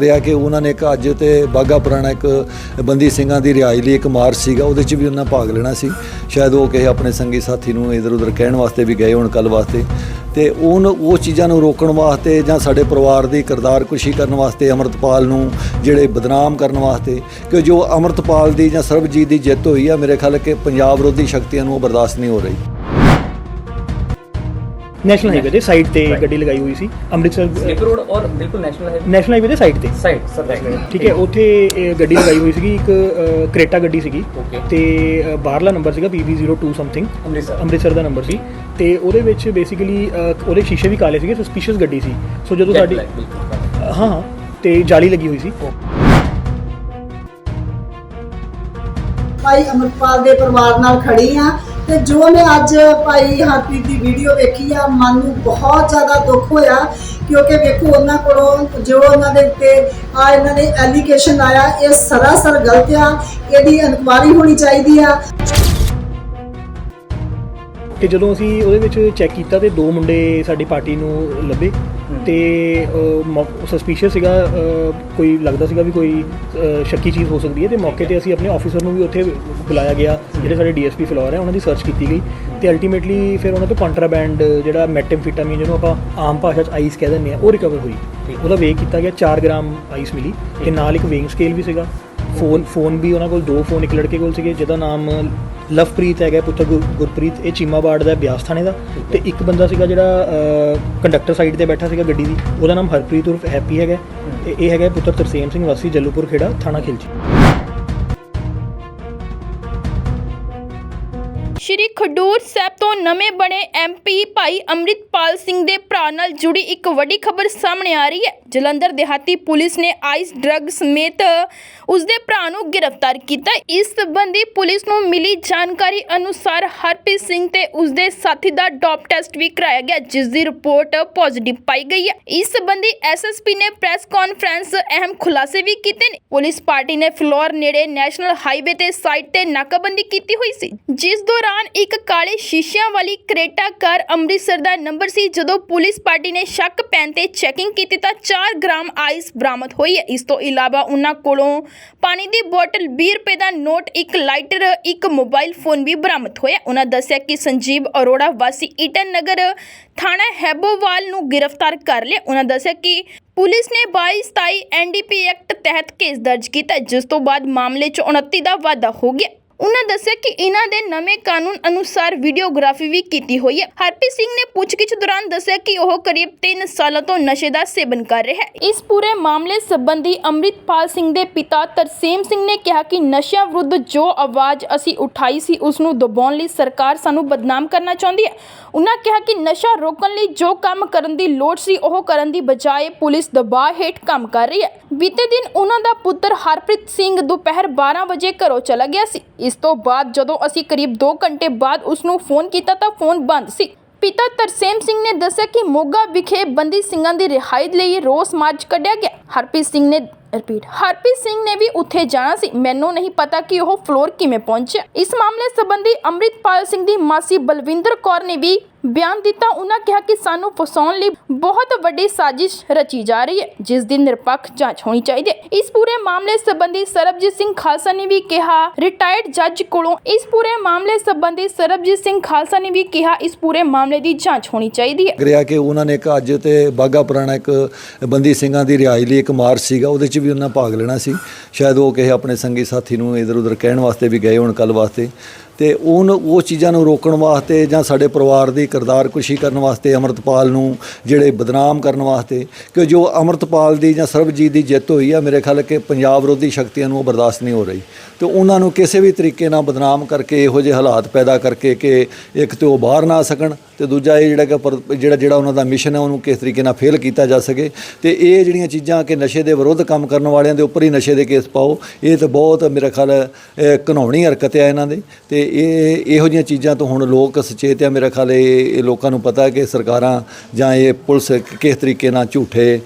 ਰਿਹਾ ਕਿ ਉਹਨਾਂ ਨੇ ਇੱਕ ਅੱਜ ਤੇ ਬਾਗਾ ਪੁਰਾਣਾ ਇੱਕ ਬੰਦੀ ਸਿੰਘਾਂ ਦੀ ਰਿਹਾਈ ਲਈ ਇੱਕ ਮਾਰਚ ਸੀਗਾ, ਉਹਦੇ 'ਚ ਵੀ ਉਹਨਾਂ ਭਾਗ ਲੈਣਾ ਸੀ। ਸ਼ਾਇਦ ਉਹ ਕਿਸੇ ਆਪਣੇ ਸੰਗੀ ਸਾਥੀ ਨੂੰ ਇਧਰ ਉਧਰ ਕਹਿਣ ਵਾਸਤੇ ਵੀ ਗਏ ਹੋਣ ਕੱਲ ਵਾਸਤੇ। ਤੇ ਉਹਨ, ਉਹ ਚੀਜ਼ਾਂ ਨੂੰ ਰੋਕਣ ਵਾਸਤੇ ਜਾਂ ਸਾਡੇ ਪਰਿਵਾਰ ਦੀ ਕਿਰਦਾਰ ਕੁਸ਼ੀ ਕਰਨ ਵਾਸਤੇ, ਅਮਰਤਪਾਲ ਨੂੰ ਜਿਹੜੇ ਬਦਨਾਮ ਕਰਨ ਵਾਸਤੇ, ਕਿ ਜੋ ਅਮਰਤਪਾਲ ਦੀ ਜਾਂ ਸਰਬਜੀਤ ਦੀ ਜਿੱਤ ਹੋਈ ਆ, ਮੇਰੇ ਖਿਆਲ ਕਿ ਪੰਜਾਬ ਵਿਰੋਧੀ ਸ਼ਕਤੀਆਂ ਨੂੰ ਉਹ ਬਰਦਾਸ਼ਤ ਨਹੀਂ ਹੋ ਰਹੀ। ਨੈਸ਼ਨਲ ਹਾਈਵੇ ਦੇ ਸਾਈਡ ਤੇ ਗੱਡੀ ਲਗਾਈ ਹੋਈ ਸੀ ਅੰਮ੍ਰਿਤਸਰ ਸਲਿਪ ਰੋਡ ਔਰ ਬਿਲਕੁਲ ਨੈਸ਼ਨਲ ਹੈ ਨੈਸ਼ਨਲ ਹਾਈਵੇ ਦੇ ਸਾਈਡ ਤੇ। ਸਾਈਡ ਸਰ ਰਾਈਟ ਠੀਕ ਹੈ ਉੱਥੇ ਇਹ ਗੱਡੀ ਲਗਾਈ ਹੋਈ ਸੀਗੀ ਇੱਕ ਕਰੇਟਾ ਗੱਡੀ ਸੀਗੀ. ਤੇ ਬਾਹਰਲਾ ਨੰਬਰ ਸੀਗਾ BB02 ਸਮਥਿੰਗ। ਅੰਮ੍ਰਿਤਸਰ। ਅੰਮ੍ਰਿਤਸਰ ਦਾ ਨੰਬਰ ਸੀ। ਤੇ ਉਹਦੇ ਵਿੱਚ ਬੇਸਿਕਲੀ ਉਹਦੇ ਸ਼ੀਸ਼ੇ ਵੀ ਕਾਲੇ ਸੀਗੇ ਸਸਪੀਸ਼ੀਅਸ ਗੱਡੀ ਸੀ। ਸੋ ਜਦੋਂ ਸਾਡੀ ਹਾਂ ਤੇ ਜਾਲੀ ਲੱਗੀ ਹੋਈ ਸੀ। ਭਾਈ ਅਮਰਪਾਲ ਦੇ ਪਰਿਵਾਰ ਨਾਲ ਖੜੀ ਆ। ਤੇ ਜੋ ਮੈਂ ਅੱਜ ਭਾਈ ਹਰਪ੍ਰੀਤ ਦੀ ਵੀਡੀਓ ਵੇਖੀ ਆ ਮਨ ਨੂੰ ਬਹੁਤ ਜ਼ਿਆਦਾ ਦੁੱਖ ਹੋਇਆ ਕਿਉਂਕਿ ਵੇਖੋ ਉਹਨਾਂ ਕੋਲੋਂ ਜੋ ਉਹਨਾਂ ਦੇ ਉੱਤੇ ਆ ਇਹਨਾਂ ਨੇ ਐਲੀਗੇਸ਼ਨ ਆਇਆ ਇਹ ਸਰਾਸਰ ਗਲਤ ਆ ਇਹਦੀ ਇਨਕੁਆਇਰੀ ਹੋਣੀ ਚਾਹੀਦੀ ਆ। ਤੇ ਜਦੋਂ ਅਸੀਂ ਉਹਦੇ ਵਿੱਚ ਚੈੱਕ ਕੀਤਾ ਤੇ ਦੋ ਮੁੰਡੇ ਸਾਡੀ ਪਾਰਟੀ ਨੂੰ ਲੱਭੇ ਤੇ ਸਸਪੀਸ਼ੀਅਸ ਸੀਗਾ ਕੋਈ ਲੱਗਦਾ ਸੀਗਾ ਵੀ ਕੋਈ ਸ਼ੱਕੀ ਚੀਜ਼ ਹੋ ਸਕਦੀ ਹੈ ਤੇ ਮੌਕੇ ਤੇ ਅਸੀਂ ਆਪਣੇ ਆਫੀਸਰ ਨੂੰ ਵੀ ਉੱਥੇ ਬੁਲਾਇਆ ਗਿਆ ਜਿਹੜੇ ਸਾਡੇ ਡੀਐਸਪੀ ਫਲੋਰ ਹੈ ਉਹਨਾਂ ਦੀ ਸਰਚ ਕੀਤੀ ਗਈ ਤੇ ਅਲਟੀਮੇਟਲੀ ਫਿਰ ਉਹਨਾਂ ਤੋਂ ਕੰਟਰਾਬੈਂਡ ਜਿਹੜਾ ਮੈਟੈਮਫੀਟਾਮੀਨ ਜਿਹਨੂੰ ਆਪਾਂ ਆਮ ਭਾਸ਼ਾ 'ਚ ਆਈਸ ਕਹਿ ਦਿੰਦੇ ਆ ਉਹ ਰਿਕਵਰ ਹੋਈ। ਉਹਦਾ ਵੇਗ ਕੀਤਾ ਗਿਆ 4 ਗ੍ਰਾਮ ਆਈਸ ਮਿਲੀ ਤੇ ਨਾਲ ਇੱਕ ਵੇਇੰਗ ਸਕੇਲ ਵੀ ਸੀਗਾ। ਫੋਨ ਫੋਨ ਵੀ ਉਹਨਾਂ ਕੋਲ ਦੋ ਫੋਨ ਇੱਕ ਲੜਕੇ ਕੋਲ ਸੀਗੇ ਜਿਹਦਾ ਨਾਮ ਲਵਪ੍ਰੀਤ ਹੈਗਾ ਪੁੱਤਰ ਗੁਰ- ਗੁਰਪ੍ਰੀਤ ਇਹ ਚੀਮਾਬਾੜ ਦਾ ਬਿਆਸ ਥਾਣੇ ਦਾ। ਤੇ ਇੱਕ ਬੰਦਾ ਸੀਗਾ ਜਿਹੜਾ ਕੰਡਕਟਰ ਸਾਈਡ ਤੇ ਬੈਠਾ ਸੀਗਾ ਗੱਡੀ ਦੀ ਉਹਦਾ ਨਾਮ ਹਰਪ੍ਰੀਤ ਉਰਫ ਹੈਪੀ ਹੈਗਾ। ਤੇ ਇਹ ਹੈਗਾ ਪੁੱਤਰ ਤਰਸੇਮ ਸਿੰਘ ਵਾਸੀ ਜੱਲੂਪੁਰ ਖੇੜਾ ਥਾਣਾ ਖਿਲਚੀ ਸ਼੍ਰੀ ਖਡੂਰ ਸਾਹਿਬ ਤੋਂ ਨਵੇਂ ਬਣੇ ਐਮਪੀ ਭਾਈ ਅੰਮ੍ਰਿਤਪਾਲ ਸਿੰਘ ਦੇ ਭਰਾ ਨਾਲ ਜੁੜੀ ਇੱਕ ਵੱਡੀ ਖਬਰ ਸਾਹਮਣੇ ਆ ਰਹੀ ਹੈ। ਜਲੰਧਰ ਦਿਹਾਤੀ ਪੁਲਿਸ ਨੇ ਆਈਸ ਡਰੱਗ ਸਮੇਤ ਉਸ ਦੇ ਭਰਾ ਨੂੰ ਗ੍ਰਿਫਤਾਰ ਕੀਤਾ। ਇਸ ਸੰਬੰਧੀ ਪੁਲਿਸ ਨੂੰ ਮਿਲੀ ਜਾਣਕਾਰੀ ਅਨੁਸਾਰ ਹਰਪ੍ਰੀਤ ਸਿੰਘ ਤੇ ਉਸ ਦੇ ਸਾਥੀ ਦਾ ਡੋਪ ਟੈਸਟ ਵੀ ਕਰਾਇਆ ਗਿਆ, ਜਿਸ ਦੀ ਰਿਪੋਰਟ ਪੋਜ਼ਿਟਿਵ ਪਾਈ ਗਈ ਹੈ। ਇਸ ਸੰਬੰਧੀ ਐਸਐਸਪੀ ਨੇ ਪ੍ਰੈਸ ਕਾਨਫਰੰਸ ਅਹਿਮ ਖੁਲਾਸੇ ਵੀ ਕੀਤੇ ਨੇ। ਪੁਲਿਸ ਪਾਰਟੀ ਨੇ ਫਲੋਰ ਨੇੜੇ ਨੈਸ਼ਨਲ ਹਾਈਵੇ ਤੇ ਸਾਈਟ ਤੇ ਨਾਕਾਬੰਦੀ ਕੀਤੀ ਹੋਈ ਸੀ, ਜਿਸ ਦੌਰਾਨ ਇੱਕ ਕਾਲੇ ਸ਼ੀਸ਼ਿਆਂ ਵਾਲੀ ਕਰੇਟਾ ਕਾਰ ਅੰਮ੍ਰਿਤਸਰ ਦਾ ਨੰਬਰ ਸੀ। ਜਦੋਂ ਪੁਲਿਸ ਪਾਰਟੀ ਨੇ ਸ਼ੱਕ ਪੈਣ ਤੇ ਚੈਕਿੰਗ ਕੀਤੀ ਤਾਂ 4 ਗ੍ਰਾਮ ਆਈਸ ਬਰਾਮਦ ਹੋਈ। ਹੈ ਇਸ ਤੋਂ ਇਲਾਵਾ ਉਹਨਾਂ ਕੋਲੋਂ ਪਾਣੀ ਦੀ ਬੋਤਲ 20 ਰੁਪਏ ਦਾ ਨੋਟ, ਇੱਕ ਲਾਈਟਰ, ਇੱਕ ਮੋਬਾਈਲ ਫੋਨ ਵੀ ਬਰਾਮਦ ਹੋਇਆ ਉਹਨਾਂ ਦੱਸਿਆ ਕਿ ਸੰਜੀਵ ਅਰੋੜਾ ਵਾਸੀ ਈਟਨ ਨਗਰ ਥਾਣਾ ਹੈਬੋਵਾਲ ਨੂੰ ਗ੍ਰਿਫਤਾਰ ਕਰ ਲਿਆ। ਉਨ੍ਹਾਂ ਦੱਸਿਆ ਕਿ ਪੁਲਿਸ ਨੇ 22 27 ਐਨਡੀਪੀ ਐਕਟ ਤਹਿਤ ਕੇਸ ਦਰਜ ਕੀਤਾ, ਜਿਸ ਤੋਂ ਬਾਅਦ ਮਾਮਲੇ 'ਚ 29 ਦਾ ਵਾਧਾ ਹੋ ਗਿਆ। ਉਹਨਾਂ ਦੱਸਿਆ ਕਿ ਇਹਨਾਂ ਦੇ ਨਵੇਂ ਕਾਨੂੰਨ ਅਨੁਸਾਰ ਵੀਡੀਓਗ੍ਰਾਫੀ ਵੀ ਕੀਤੀ ਹੋਈ ਹੈ। ਹਰਪ੍ਰੀਤ ਸਿੰਘ ਨੇ ਪੁੱਛਗਿੱਛ ਦੌਰਾਨ ਦੱਸਿਆ ਕਿ ਉਹ ਕਰੀਬ 3 ਸਾਲਾਂ ਤੋਂ ਨਸ਼ੇ ਦਾ ਸੇਵਨ ਕਰ ਰਿਹਾ ਹੈ। ਇਸ ਪੂਰੇ ਮਾਮਲੇ ਸੰਬੰਧੀ ਅੰਮ੍ਰਿਤਪਾਲ ਸਿੰਘ ਦੇ ਪਿਤਾ ਤਰਸੇਮ ਸਿੰਘ ਨੇ ਕਿਹਾ ਕਿ ਨਸ਼ਿਆਂ ਵਿਰੁੱਧ ਜੋ ਆਵਾਜ਼ ਅਸੀਂ ਉਠਾਈ ਸੀ, ਉਸ ਨੂੰ ਦਬਾਉਣ ਲਈ ਸਰਕਾਰ ਸਾਨੂੰ ਬਦਨਾਮ ਕਰਨਾ ਚਾਹੁੰਦੀ ਹੈ। ਉਹਨਾਂ ਕਿਹਾ ਕਿ ਨਸ਼ਾ ਰੋਕਣ ਲਈ ਜੋ ਕੰਮ ਕਰਨ ਦੀ ਲੋੜ ਸੀ, ਉਹ ਕਰਨ ਦੀ ਬਜਾਏ ਪੁਲਿਸ ਦਬਾਅ ਹੇਠ ਕੰਮ ਕਰ ਰਹੀ ਹੈ। ਬੀਤੇ ਦਿਨ ਉਹਨਾਂ ਦਾ ਪੁੱਤਰ ਹਰਪ੍ਰੀਤ ਸਿੰਘ ਦੁਪਹਿਰ 12 ਵਜੇ ਘਰੋਂ ਚਲਾ ਗਿਆ ਸੀ। ਇਸ ਤੋਂ ਬਾਅਦ ਜਦੋਂ ਅਸੀਂ ਕਰੀਬ 2 ਘੰਟੇ ਬਾਅਦ ਉਸ ਨੂੰ ਫੋਨ ਕੀਤਾ ਤਾਂ ਫੋਨ ਬੰਦ ਸੀ। ਪਿਤਾ ਤਰਸੇਮ ਸਿੰਘ ਨੇ ਦੱਸਿਆ ਕਿ ਮੋਗਾ ਵਿਖੇ ਬੰਦੀ ਸਿੰਘਾਂ ਦੀ ਰਿਹਾਈ ਲਈ ਰੋਸ ਮਾਰਚ ਕੱਢਿਆ ਗਿਆ। ਹਰਪ੍ਰੀਤ ਸਿੰਘ ਨੇ ਰਿਪੀਟ। ਹਰਪ੍ਰੀਤ ਸਿੰਘ ਨੇ ਵੀ ਉੱਥੇ ਜਾਣਾ ਸੀ। ਮੈਨੂੰ ਨਹੀਂ ਪਤਾ ਕਿ ਉਹ ਫਲੋਰ ਕਿਵੇਂ ਪਹੁੰਚਿਆ। ਇਸ ਮਾਮਲੇ ਸੰਬੰਧੀ ਅੰਮ੍ਰਿਤਪਾਲ ਸਿੰਘ ਦੀ ਮਾਸੀ ਬਲਵਿੰਦਰ ਕੌਰ ਨੇ ਵੀ ਬਿਆਨ ਦਿੱਤਾ। ਉਹਨਾਂ ਕਿਹਾ ਕਿ ਸਾਨੂੰ ਫਸਾਉਣ ਲਈ ਬਹੁਤ ਵੱਡੀ ਸਾਜ਼ਿਸ਼ ਰਚੀ ਜਾ ਰਹੀ ਹੈ, ਜਿਸ ਦੀ ਨਿਰਪੱਖ ਜਾਂਚ ਹੋਣੀ ਚਾਹੀਦੀ ਹੈ। ਇਸ ਪੂਰੇ ਮਾਮਲੇ ਸੰਬੰਧੀ ਸਰਬਜੀਤ ਸਿੰਘ ਖਾਲਸਾ ਨੇ ਵੀ ਕਿਹਾ ਰਿਟਾਇਰਡ ਜੱਜ ਕੋਲੋਂ ਇਸ ਪੂਰੇ ਮਾਮਲੇ ਸੰਬੰਧੀ ਸਰਬਜੀਤ ਸਿੰਘ ਖਾਲਸਾ ਨੇ ਵੀ ਕਿਹਾ, ਇਸ ਪੂਰੇ ਮਾਮਲੇ ਦੀ ਜਾਂਚ ਹੋਣੀ ਚਾਹੀਦੀ ਹੈ। ਰਿਹਾ ਕਿ ਉਹਨਾਂ ਨੇ ਇੱਕ ਅੱਜ ਤੇ ਬਾਗਾ ਪੁਰਾਣਾ ਇੱਕ ਬੰਦੀ ਸਿੰਘਾਂ ਦੀ ਰਿਹਾਈ ਲਈ ਇੱਕ ਮਾਰਚ ਸੀਗਾ, ਉਹਦੇ 'ਚ ਵੀ ਉਹਨਾਂ ਭਾਗ ਲੈਣਾ ਸੀ। ਸ਼ਾਇਦ ਉਹ ਕਿਸੇ ਆਪਣੇ ਸੰਗੀ ਸਾਥੀ ਨੂੰ ਇਧਰ ਉਧਰ ਕਹਿਣ ਵਾਸਤੇ ਵੀ ਗਏ ਹੋਣ ਕੱਲ ਵਾਸਤੇ। ਤੇ ਉਹਨ ਉਹ ਚੀਜ਼ਾਂ ਨੂੰ ਰੋਕਣ ਵਾਸਤੇ ਜਾਂ ਸਾਡੇ ਪਰਿਵਾਰ ਦੀ ਕਿਰਦਾਰ ਕੁਸ਼ੀ ਕਰਨ ਵਾਸਤੇ ਅਮਰਤਪਾਲ ਨੂੰ ਜਿਹੜੇ ਬਦਨਾਮ ਕਰਨ ਵਾਸਤੇ, ਕਿ ਜੋ ਅਮਰਤਪਾਲ ਦੀ ਜਾਂ ਸਰਬਜੀਤ ਦੀ ਜਿੱਤ ਹੋਈ ਆ, ਮੇਰੇ ਖਿਆਲ ਕਿ ਪੰਜਾਬ ਵਿਰੋਧੀ ਸ਼ਕਤੀਆਂ ਨੂੰ ਉਹ ਬਰਦਾਸ਼ਤ ਨਹੀਂ ਹੋ ਰਹੀ। ਤੇ ਉਹਨਾਂ ਨੂੰ ਕਿਸੇ ਵੀ ਤਰੀਕੇ ਨਾਲ ਬਦਨਾਮ ਕਰਕੇ ਇਹੋ ਜਿਹੇ ਹਾਲਾਤ ਪੈਦਾ ਕਰਕੇ ਕਿ ਇੱਕ ਤੇ ਉਹ ਬਾਹਰ ਨਾ ਆ ਸਕਣ ਤੇ ਦੂਜਾ ਇਹ ਜਿਹੜਾ ਕਿ ਪਰ- ਜਿਹੜਾ ਜਿਹੜਾ ਉਹਨਾਂ ਦਾ ਮਿਸ਼ਨ ਹੈ, ਉਹਨੂੰ ਕਿਸ ਤਰੀਕੇ ਨਾਲ ਫੇਲ ਕੀਤਾ ਜਾ ਸਕੇ। ਤੇ ਇਹ ਜਿਹੜੀਆਂ ਚੀਜ਼ਾਂ ਕਿ ਨਸ਼ੇ ਦੇ ਵਿਰੁੱਧ ਕੰਮ ਕਰਨ ਵਾਲਿਆਂ ਦੇ ਉੱਪਰ ਹੀ ਨਸ਼ੇ ਦੇ ਕੇਸ ਪਾਓ। ਇਹ ਤਾਂ ਬਹੁਤ ਮੇਰੇ ਖਿਆਲ ਅ, ਘਿਨਾਉਣੀ ਹਰਕਤ ਹੈ ਇਹਨਾਂ ਦੇ। ਤੇ ਇਹ ਇਹੋ ਜਿਹੀਆਂ ਚੀਜ਼ਾਂ ਤੋਂ ਹੁਣ ਲੋਕ ਸੁਚੇਤ ਆ। ਮੇਰਾ ਖਿਆਲ ਇਹ ਲੋਕਾਂ ਨੂੰ ਪਤਾ ਕਿ ਸਰਕਾਰਾਂ ਜਾਂ ਇਹ ਪੁਲਿਸ ਕਿਸ ਤਰੀਕੇ ਨਾਲ ਝੂਠੇ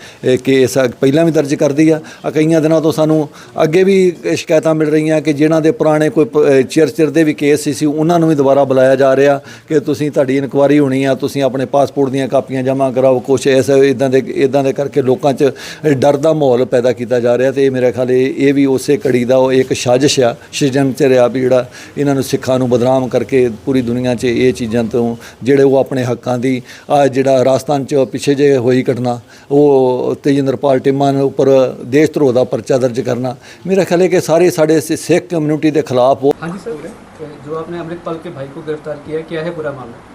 ਕੇਸ ਪਹਿਲਾਂ ਵੀ ਦਰਜ ਕਰਦੀ ਆ। ਕਈਆਂ ਦਿਨਾਂ ਤੋਂ ਸਾਨੂੰ ਅੱਗੇ ਵੀ ਸ਼ਿਕਾਇਤਾਂ ਮਿਲ ਰਹੀਆਂ ਕਿ ਜਿਨ੍ਹਾਂ ਦੇ ਪੁਰਾਣੇ ਕੋਈ ਪ- ਅਹ ਚਿਰ ਚਿਰ ਦੇ ਵੀ ਕੇਸ ਸੀ ਉਹਨਾਂ ਨੂੰ ਵੀ ਦੁਬਾਰਾ ਬੁਲਾਇਆ ਜਾ ਰਿਹਾ ਕਿ ਤੁਸੀਂ ਤੁਹਾਡੀ ਇਨਕੁਆਰੀ ਹੋਣੀ ਆ ਤੁਸੀਂ ਆਪਣੇ ਪਾਸਪੋਰਟ ਦੀਆਂ ਕਾਪੀਆਂ ਜਮ੍ਹਾਂ ਕਰਾਓ ਕੁਛ ਇਸ ਇਦਾਂ ਦੇ ਇਦਾਂ ਦੇ ਕਰਕੇ ਲੋਕਾਂ 'ਚ ਡਰ ਦਾ ਮਾਹੌਲ ਪੈਦਾ ਕੀਤਾ ਜਾ ਰਿਹਾ ਤੇ ਇਹ ਮੇਰੇ ਖਿਆਲ ਇਹ ਇਹ ਵੀ ਉਸੇ ਕੜੀ ਦਾ ਉਹ ਇੱਕ ਸਾਜ਼ਿਸ਼ ਆ ਸ਼ਿਜੰਤਰ ਆ ਵੀ ਜਿਹੜਾ ਇਹਨਾਂ ਨੂੰ ਸਿੱਖਾਂ ਨੂੰ ਬਦਨਾਮ ਕਰਕੇ ਪੂਰੀ ਦੁਨੀਆ 'ਚ ਇਹ ਚੀਜ਼ਾਂ ਤੋਂ ਜਿਹੜੇ ਉਹ ਆਪਣੇ ਹੱਕਾਂ ਦੀ ਆ ਜਿਹੜਾ ਰਾਜਸਥਾਨ 'ਚ ਪਿੱਛੇ ਜੇ ਹੋਈ ਘਟਨਾ ਉਹ ਤੇਜਿੰਦਰਪਾਲ ਟਿੰਮਾ ਦੇ ਉੱਪਰ ਦੇਸ਼ ਧਰੋਹ ਦਾ ਪਰਚਾ ਦਰਜ ਕਰਨਾ ਮੇਰਾ ਖਿਆਲ ਹੈ ਕਿ ਸਾਰੇ ਸਾਡੇ ਸਿ- ਸਿੱਖ ਕਮਿਊਨਿਟੀ ਦੇ ਖਿਲਾਫ ਉਹ हाँ जी सर जो आपने अमृतपाल के भाई को गिरफ्तार किया है क्या है पूरा मामला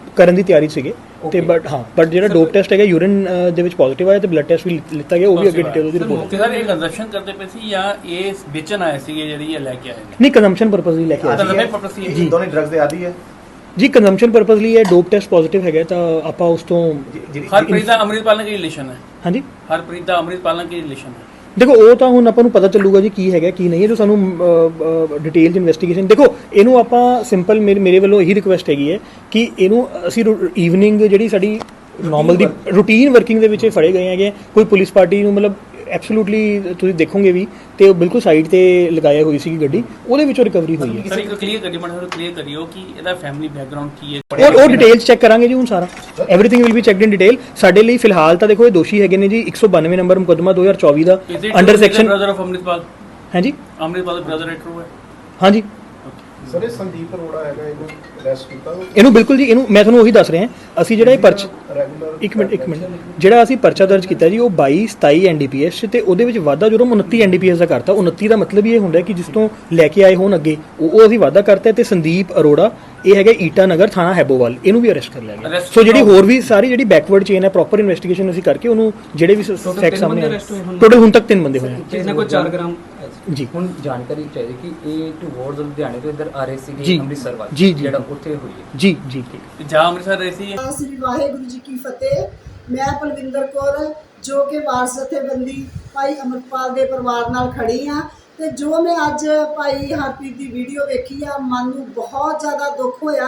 ਕਰਨ ਦੀ ਤਿਆਰੀ ਸੀਗੇ। ਤੇ. ਬਟ ਹਾਂ ਬਟ ਜਿਹੜਾ ਡੋਪ ਟੈਸਟ ਹੈਗਾ ਯੂਰਿਨ ਦੇ ਵਿੱਚ ਪੋਜ਼ਿਟਿਵ ਆਇਆ ਤੇ ਬਲੱਡ ਟੈਸਟ ਵੀ ਲਿੱਤਾ ਗਿਆ ਉਹ ਵੀ ਅੱਗੇ ਡਿਟੇਲ ਉਹਦੀ ਰਿਪੋਰਟ ਸਰ ਇਹ ਕੰਜ਼ੰਪਸ਼ਨ ਕਰਦੇ ਪਏ ਸੀ ਜਾਂ ਇਹ ਵੇਚਣ ਆਏ ਸੀਗੇ ਜਿਹੜੀ ਇਹ ਲੈ ਕੇ ਆਏ ਨੇ? ਨਹੀਂ ਕੰਜ਼ੰਪਸ਼ਨ ਪਰਪਸ ਲਈ ਲੈ ਕੇ ਆਏ ਤਾਂ ਸੀ ਲੰਮੇ ਪਰਪਸ ਜੀ ਦੋਨੇ ਡਰੱਗਸ ਦੇ ਆਦੀ ਹੈ। ਜੀ ਕੰਜ਼ੰਪਸ਼ਨ ਪਰਪਸ ਲਈ ਇਹ ਡੋਪ ਟੈਸਟ ਪੋਜ਼ਿਟਿਵ ਹੈਗਾ ਤਾਂ ਆਪਾਂ ਉਸ ਤੋਂ ਹਰਪ੍ਰੀਤ ਦਾ ਅੰਮ੍ਰਿਤਪਾਲ ਨਾਲ ਕੀ ਰਿਲੇਸ਼ਨ ਹੈ? ਹਾਂਜੀ? ਹਰਪ੍ਰੀਤ ਦਾ ਅੰਮ੍ਰਿਤਪਾਲ ਨਾਲ ਕੀ ਰਿਲੇਸ਼ਨ ਹੈ? ਦੇਖੋ ਉਹ ਤਾਂ ਹੁਣ ਆਪਾਂ ਨੂੰ ਪਤਾ ਚੱਲੂਗਾ ਜੀ ਕੀ ਹੈਗਾ ਕੀ ਨਹੀਂ ਹੈ ਜੋ ਸਾਨੂੰ ਡਿਟੇਲਡ ਇਨਵੈਸਟੀਗੇਸ਼ਨ ਦੇਖੋ ਇਹਨੂੰ ਆਪਾਂ ਸਿੰਪਲ ਮੇਰੇ ਵੱਲੋਂ ਇਹੀ ਰਿਕੁਐਸਟ ਹੈਗੀ ਹੈ ਕਿ ਇਹਨੂੰ ਅਸੀਂ ਈਵਨਿੰਗ ਜਿਹੜੀ ਸਾਡੀ ਨਾਰਮਲ ਦੀ ਰੂਟੀਨ ਵਰਕਿੰਗ ਦੇ ਵਿੱਚ ਫੜੇ ਗਏ ਹੈਗੇ ਕੋਈ ਪੁਲਿਸ ਪਾਰਟੀ ਨੂੰ ਮਤਲਬ ਐਬਸੋਲੂਟਲੀ ਤੁਸੀਂ ਦੇਖੋਗੇ ਵੀ ਤੇ ਉਹ ਬਿਲਕੁਲ ਸਾਈਡ ਤੇ ਲਗਾਇਆ ਹੋਈ ਸੀਗੀ ਗੱਡੀ ਉਹਦੇ ਵਿੱਚੋਂ ਰਿਕਵਰੀ ਹੋਈ ਹੈ। ਸਰ ਇੱਕ ਕਲੀਅਰ ਕਰੀ ਮੈਨੂੰ ਕਲੀਅਰ ਕਰਿਓ ਕਿ ਇਹਦਾ ਫੈਮਿਲੀ ਬੈਕਗ੍ਰਾਉਂਡ ਕੀ ਹੈ? ਉਹ ਉਹ ਡਿਟੇਲਸ ਚੈੱਕ ਕਰਾਂਗੇ ਜੀ ਹੁਣ ਸਾਰਾ। Everything will be checked in detail ਸਾਡੇ ਲਈ ਫਿਲਹਾਲ ਤਾਂ ਦੇਖੋ ਇਹ ਦੋਸ਼ੀ ਹੈਗੇ ਨੇ ਜੀ 192 ਨੰਬਰ ਮੁਕੱਦਮਾ 2024 ਦਾ under section brother of Amritpal ਹਾਂਜੀ। ਅੰਮ੍ਰਿਤਪਾਲ ਦਾ ਬ੍ਰਦਰ ਐਟਰੂ ਹੈ। ਹਾਂਜੀ। ਸਰ ਇਹ ਸੰਦੀਪ ਅਰੋੜਾ ਹੈਗਾ ਇਹਨੂੰ ਅਰੈਸਟ ਕੀਤਾ। ਇਹਨੂੰ ਬਿਲਕੁਲ ਜੀ ਇਹਨੂੰ ਮੈਂ ਤੁਹਾਨੂੰ ਉਹੀ ਦੱਸ ਰਿਹਾ ਅਸੀਂ ਜਿਹੜਾ ਇਹ ਪਰਚ ਰੈਗੂਲਰ ਇੱਕ ਮਿੰਟ ਇੱਕ ਮਿੰਟ। ਜਿਹੜਾ ਅਸੀਂ ਪਰਚਾ ਦਰਜ ਕੀਤਾ ਜੀ ਉਹ 22 27 ਐਨਡੀਪੀਐਸ ਤੇ ਉਹਦੇ ਵਿੱਚ ਵਾਧਾ ਜੁਰਮ 29 ਐਨਡੀਪੀਐਸ ਦਾ ਕਰਤਾ 29 ਦਾ ਮਤਲਬ ਇਹ ਹੁੰਦਾ ਕਿ ਜਿਸ ਤੋਂ ਲੈ ਕੇ ਆਏ ਹੋਣ ਅੱਗੇ ਉਹ ਉਹ ਅਸੀਂ ਵਾਧਾ ਕਰਤਾ ਤੇ ਸੰਦੀਪ ਅਰੋੜਾ ਇਹ ਹੈਗਾ ਈਟਾ ਨਗਰ ਥਾਣਾ ਹੈਬੋਵਾਲ ਇਹਨੂੰ ਵੀ ਅਰੈਸਟ ਕਰ ਲਿਆ ਗਿਆ। ਸੋ ਜਿਹੜੀ ਹੋਰ ਵੀ ਸਾਰੀ ਜਿਹੜੀ ਬੈਕਵਰਡ ਚੇਨ ਹੈ ਪ੍ਰੋਪਰ ਇਨਵੈਸਟੀਗੇਸ਼ਨ ਅਸੀਂ ਕਰਕੇ ਉਹਨੂੰ ਜਿਹੜੇ ਵੀ ਫੈਕਟ ਤਿੰਨ ਸਾਹਮਣੇ ਆਏ? ਟੋਟਲ ਹੁਣ। ਤੱਕ ਤਿੰਨ ਬੰਦੇ ਹੋਏ ਹਨ ਜਿਹਨੇ ਕੋਈ 4 ਗ੍ਰਾਮ ਜੀ। ਹੁਣ ਜਾਣਕਾਰੀ ਚਾਹੀਦੀ ਕਿ ਇਹ ਟੂਵਰਡਸ ਲੁਧਿਆਣੇ ਤੋਂ ਇੱਧਰ ਆ ਰਹੇ ਜੀ। ਸੀਗੇ ਅੰਮ੍ਰਿਤਸਰ ਵੱਲ ਜੀ, ਜੀ, ਜਿਹੜਾ ਜੀ। ਉੱਥੇ ਹੋਈ ਹੈ। ਜੀ ਜੀ। ਜਾਂ ਅੰਮ੍ਰਿਤਸਰ ਰਹੇ ਸੀ ਸ੍ਰੀ ਵਾਹਿਗੁਰੂ ਜੀ ਕੀ ਫਤਿਹ। ਮੈਂ ਪਲਵਿੰਦਰ ਕੌਰ ਜੋ ਕਿ ਵਾਰਸ ਜਥੇਬੰਦੀ ਭਾਈ ਅਮਰਪਾਲ ਦੇ ਪਰਿਵਾਰ ਨਾਲ ਖੜੀ ਆ ਤੇ ਜੋ ਮੈਂ ਅੱਜ ਭਾਈ ਹਰਪ੍ਰੀਤ ਦੀ ਵੀਡੀਓ ਵੇਖੀ ਆ, ਮਨ ਨੂੰ ਬਹੁਤ ਜ਼ਿਆਦਾ ਦੁੱਖ ਹੋਇਆ,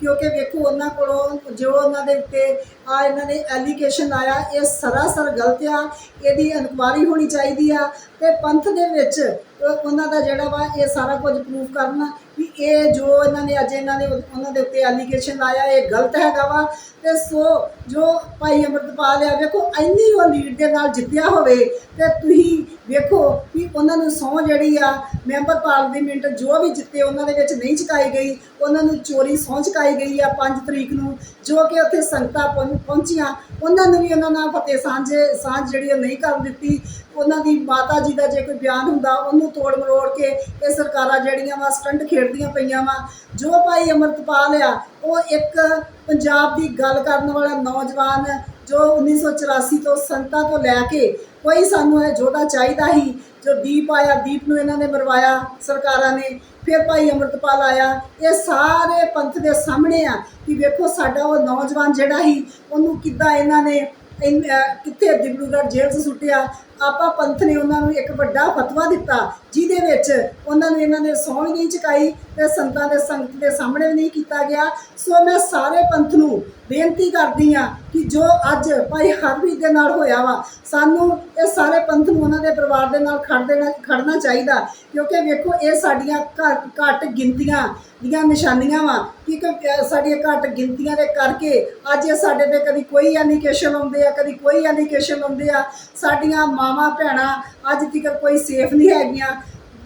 ਕਿਉਂਕਿ ਵੇਖੋ ਉਹਨਾਂ ਕੋਲੋਂ ਜੋ ਉਹਨਾਂ ਦੇ ਉੱਤੇ ਆ ਇਹਨਾਂ ਨੇ ਐਲੀਗੇਸ਼ਨ ਲਾਇਆ ਇਹ ਸਰਾਸਰ ਗਲਤ ਆ, ਇਹਦੀ ਇਨਕੁਆਰੀ ਹੋਣੀ ਚਾਹੀਦੀ ਆ, ਤੇ ਪੰਥ ਦੇ ਵਿੱਚ ਉਹਨਾਂ ਦਾ ਜਿਹੜਾ ਵਾ ਇਹ ਸਾਰਾ ਕੁਝ ਪ੍ਰੂਫ ਕਰਨ ਵੀ ਇਹ ਜੋ ਇਹਨਾਂ ਨੇ ਅੱਜ ਇਹਨਾਂ ਨੇ ਉਹਨਾਂ ਦੇ ਉੱਤੇ ਐਲੀਗੇਸ਼ਨ ਲਾਇਆ ਇਹ ਗਲਤ ਹੈਗਾ ਵਾ, ਤੇ ਸੋ ਜੋ ਭਾਈ ਅੰਮ੍ਰਿਤਪਾਲ ਆ, ਵੇਖੋ ਇੰਨੀ ਉਹ ਲੀਡ ਦੇ ਨਾਲ ਜਿੱਤਿਆ ਹੋਵੇ, ਤੇ ਤੁਸੀਂ ਵੇਖੋ ਵੀ ਉਹਨਾਂ ਨੂੰ ਸਹੁੰ ਜਿਹੜੀ ਆ ਮੈਂਬਰ ਪਾਰਲੀਮੈਂਟ ਜੋ ਵੀ ਜਿੱਤੇ ਉਹਨਾਂ ਦੇ ਵਿੱਚ ਨਹੀਂ ਚੁਕਾਈ ਗਈ, ਉਹਨਾਂ ਨੂੰ ਚੋਰੀ ਸਹੁੰ ਚੁਕਾਈ ਗਈ ਆ 5 ਤਰੀਕ ਨੂੰ, ਜੋ ਕਿ ਉੱਥੇ ਸੰਗਤਾਂ ਪਹੁੰ- ਪਹੁੰਚੀਆਂ। ਉਹਨਾਂ ਨੂੰ ਵੀ ਉਹਨਾਂ ਨਾਲ ਫਤਿਹ ਸਾਂਝੇ, ਸਾਂਝ ਜਿਹੜੀ ਉਹ ਨਹੀਂ ਕਰ ਦਿੱਤੀ। ਉਹਨਾਂ ਦੀ ਮਾਤਾ ਜੀ ਦਾ ਜੇ ਕੋਈ ਬਿਆਨ ਹੁੰਦਾ, ਉਹਨੂੰ ਤੋੜ ਮਰੋੜ ਕੇ ਇਹ ਸਰਕਾਰਾਂ ਜਿਹੜੀਆਂ ਵਾ, ਸਟੰਟ ਖੇਡਦੀਆਂ ਪਈਆਂ ਵਾ। ਜੋ ਭਾਈ ਅਮਰਤਪਾਲ ਆ, ਉਹ ਇੱਕ ਪੰਜਾਬ ਦੀ ਗੱਲ ਕਰਨ ਵਾਲਾ ਨੌਜਵਾਨ ਜੋ 1984 ਤੋਂ ਸੰਤਾਂ ਤੋਂ ਲੈ ਕੇ ਕੋਈ ਸਾਨੂੰ ਇਹ ਯੋਧਾ ਚਾਹੀਦਾ ਹੀ ਜੋ ਦੀਪ ਆਇਆ, ਦੀਪ ਨੂੰ ਇਹਨਾਂ ਨੇ ਮਰਵਾਇਆ, ਸਰਕਾਰਾਂ ਨੇ, ਫਿਰ ਭਾਈ ਅਮਰਤਪਾਲ ਆਇਆ, ਇਹ ਸਾਰੇ ਪੰਥ ਦੇ ਸਾਹਮਣੇ ਆ ਕਿ ਵੇਖੋ ਸਾਡਾ ਉਹ ਨੌਜਵਾਨ ਜਿਹੜਾ ਹੀ ਉਹਨੂੰ ਕਿੱਦਾਂ ਇਹਨਾਂ ਨੇ ਕਿੱਥੇ ਡਿਬਰੂਗੜ੍ਹ ਜੇਲ੍ਹ 'ਚ ਸੁੱਟਿਆ ਆਪਾ ਪੰਥ ਨੇ ਉਹਨਾਂ ਨੂੰ ਇੱਕ ਵੱਡਾ ਫਤਵਾ ਦਿੱਤਾ, ਜਿਹਦੇ ਵਿੱਚ ਉਹਨਾਂ ਨੂੰ ਇਹਨਾਂ ਨੇ ਸਹੁੰ ਨਹੀਂ ਚੁਕਾਈ ਤੇ ਸੰਤਾਂ ਦੇ ਸੰਗਤ ਦੇ ਸਾਹਮਣੇ ਵੀ ਨਹੀਂ ਕੀਤਾ ਗਿਆ। ਸੋ ਮੈਂ ਸਾਰੇ ਪੰਥ ਨੂੰ ਬੇਨਤੀ ਕਰਦੀ ਆ ਕਿ ਜੋ ਅੱਜ ਭਾਈ ਹਰਪ੍ਰੀਤ ਦੇ ਨਾਲ ਹੋਇਆ ਵਾ, ਸਾਨੂੰ ਇਹ ਸਾਰੇ ਪੰਥ ਨੂੰ ਉਹਨਾਂ ਦੇ ਪਰਿਵਾਰ ਦੇ ਨਾਲ ਖੜ ਦੇਣਾ ਖੜਨਾ ਚਾਹੀਦਾ, ਕਿਉਂਕਿ ਵੇਖੋ ਇਹ ਸਾਡੀਆਂ ਘੱਟ ਘੱਟ ਗਿਣਤੀਆਂ ਦੀਆਂ ਨਿਸ਼ਾਨੀਆਂ ਵਾ, ਕਿ ਸਾਡੀਆਂ ਘੱਟ ਗਿਣਤੀਆਂ ਦੇ ਕਰਕੇ ਅੱਜ ਇਹ ਸਾਡੇ ਤੇ ਕਦੀ ਕੋਈ ਐਲੀਗੇਸ਼ਨ ਆਉਂਦੇ ਆ, ਕਦੀ ਕੋਈ ਐਲੀਗੇਸ਼ਨ ਆਉਂਦੇ ਆ, ਸਾਡੀਆਂ ਮਾਂ ਮਾਵਾਂ, ਭੈਣਾਂ, ਅੱਜ ਤੱਕ ਕੋਈ ਸੇਫ ਨਹੀਂ ਹੈਗੀਆਂ।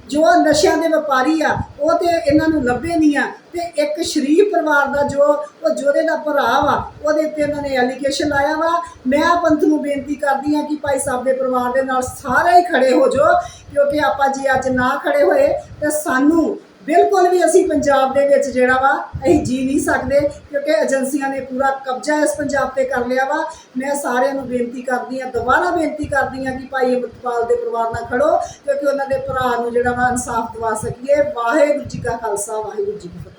ਜੋ ਨਸ਼ਿਆਂ ਦੇ ਵਪਾਰੀ ਆ, ਉਹ ਤੇ ਇਹਨਾਂ ਨੂੰ ਲੱਭੇ ਨਹੀਂ ਆ। ਤੇ ਇੱਕ ਸ਼ਰੀਫ ਪਰਿਵਾਰ ਦਾ ਜੋ, ਉਹ ਜੋਦੇ ਦਾ ਭਰਾ ਵਾ, ਉਹਦੇ ਉੱਤੇ ਇਹਨਾਂ ਨੇ ਐਲੀਗੇਸ਼ਨ ਲਾਇਆ ਵਾ। ਮੈਂ ਪੰਥ ਨੂੰ ਬੇਨਤੀ ਕਰਦੀ ਆ ਕਿ ਭਾਈ ਸਾਹਿਬ ਦੇ ਪਰਿਵਾਰ ਦੇ ਨਾਲ ਸਾਰੇ ਹੀ ਖੜੇ ਹੋ ਜਾਓ, ਕਿਉਂਕਿ ਆਪਾਂ ਜੇ ਅੱਜ ਨਾ ਖੜੇ ਹੋਏ, ਤੇ ਸਾਨੂੰ ਬਿਲਕੁਲ ਵੀ ਅਸੀਂ ਪੰਜਾਬ ਦੇ ਵਿੱਚ ਜਿਹੜਾ ਵਾ, ਅਸੀਂ ਜੀ ਨਹੀਂ ਸਕਦੇ ਕਿਉਂਕਿ ਏਜੰਸੀਆਂ ਨੇ ਪੂਰਾ ਕਬਜ਼ਾ ਇਸ ਪੰਜਾਬ ਤੇ ਕਰ ਲਿਆ ਵਾ। ਮੈਂ ਸਾਰਿਆਂ ਨੂੰ ਬੇਨਤੀ ਕਰਦੀ ਆ ਦੁਬਾਰਾ ਬੇਨਤੀ ਕਰਦੀ ਆ ਕਿ ਭਾਈ ਅਮਰਪਾਲ ਦੇ ਪਰਿਵਾਰ ਨਾਲ ਖੜੋ, ਕਿਉਂਕਿ ਉਹਨਾਂ ਦੇ ਭਰਾ ਨੂੰ ਜਿਹੜਾ ਵਾ ਇਨਸਾਫ ਦਿਵਾ ਸਕੀਏ। ਵਾਹਿਗੁਰੂ ਜੀ ਕਾ ਖਾਲਸਾ, ਵਾਹਿਗੁਰੂ ਜੀ ਕੀ ਫਤਿਹ।